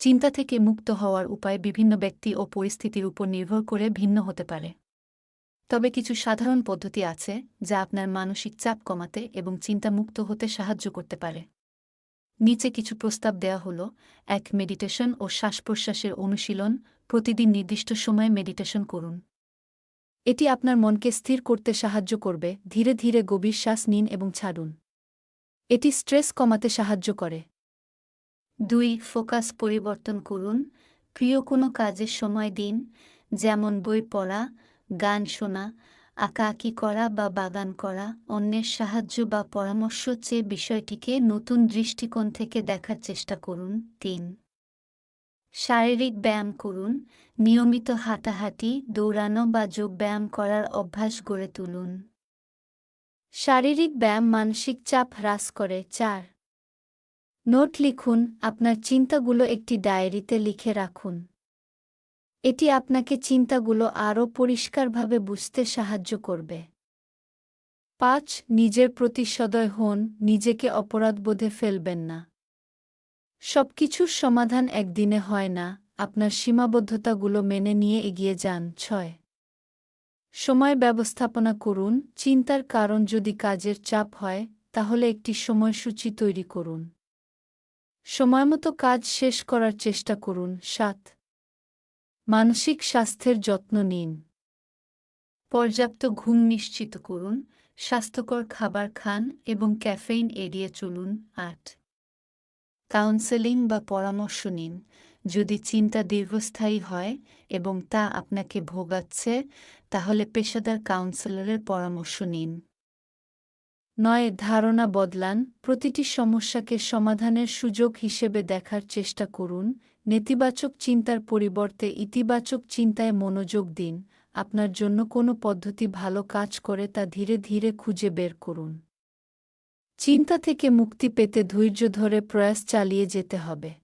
চিন্তা থেকে মুক্ত হওয়ার উপায় বিভিন্ন ব্যক্তি ও পরিস্থিতির উপর নির্ভর করে ভিন্ন হতে পারে। তবে কিছু সাধারণ পদ্ধতি আছে যা আপনার মানসিক চাপ কমাতে এবং চিন্তামুক্ত হতে সাহায্য করতে পারে। নিচে কিছু প্রস্তাব দেয়া হল, এক, মেডিটেশন ও শ্বাস প্রশ্বাসের অনুশীলন, প্রতিদিন নির্দিষ্ট সময়ে মেডিটেশন করুন। এটি আপনার মনকে স্থির করতে সাহায্য করবে, ধীরে ধীরে গভীর শ্বাস নিন এবং ছাড়ুন। এটি স্ট্রেস কমাতে সাহায্য করে। দুই, ফোকাস পরিবর্তন করুন। প্রিয় কোনো কাজের সময় দিন, যেমন বই পড়া, গান শোনা আঁকাআঁকি করা বা বাগান করা, অন্যের সাহায্য বা পরামর্শ চেয়ে বিষয়টিকে নতুন দৃষ্টিকোণ থেকে দেখার চেষ্টা করুন। তিন, শারীরিক ব্যায়াম করুন। নিয়মিত হাঁটাহাঁটি, দৌড়ানো বা যোগব্যায়াম করার অভ্যাস গড়ে তুলুন। শারীরিক ব্যায়াম মানসিক চাপ হ্রাস করে। চার নোট লিখুন, আপনার চিন্তাগুলো একটি ডায়েরিতে লিখে রাখুন। এটি আপনাকে চিন্তাগুলো আরও পরিষ্কারভাবে বুঝতে সাহায্য করবে। পাঁচ, নিজের প্রতি সদয় হন, নিজেকে অপরাধবোধে ফেলবেন না। সবকিছুর সমাধান একদিনে হয় না, আপনার সীমাবদ্ধতাগুলো মেনে নিয়ে এগিয়ে যান। ছয়, সময় ব্যবস্থাপনা করুন, চিন্তার কারণ যদি কাজের চাপ হয়, তাহলে একটি সময়সূচি তৈরি করুন। সময়মতো কাজ শেষ করার চেষ্টা করুন। সাত। মানসিক স্বাস্থ্যের যত্ন নিন। পর্যাপ্ত ঘুম নিশ্চিত করুন। স্বাস্থ্যকর খাবার খান এবং ক্যাফেইন এড়িয়ে চলুন। আট। কাউন্সেলিং বা পরামর্শ নিন। যদি চিন্তা দীর্ঘস্থায়ী হয় এবং তা আপনাকে ভোগাচ্ছে, তাহলে পেশাদার কাউন্সেলরের পরামর্শ নিন। নয়, ধারণা বদলান, প্রতিটি সমস্যাকে সমাধানের সুযোগ হিসেবে দেখার চেষ্টা করুন, নেতিবাচক চিন্তার পরিবর্তে ইতিবাচক চিন্তায় মনোযোগ দিন, আপনার জন্য কোনো পদ্ধতি ভালো কাজ করে তা ধীরে ধীরে খুঁজে বের করুন। চিন্তা থেকে মুক্তি পেতে ধৈর্য ধরে প্রয়াস চালিয়ে যেতে হবে।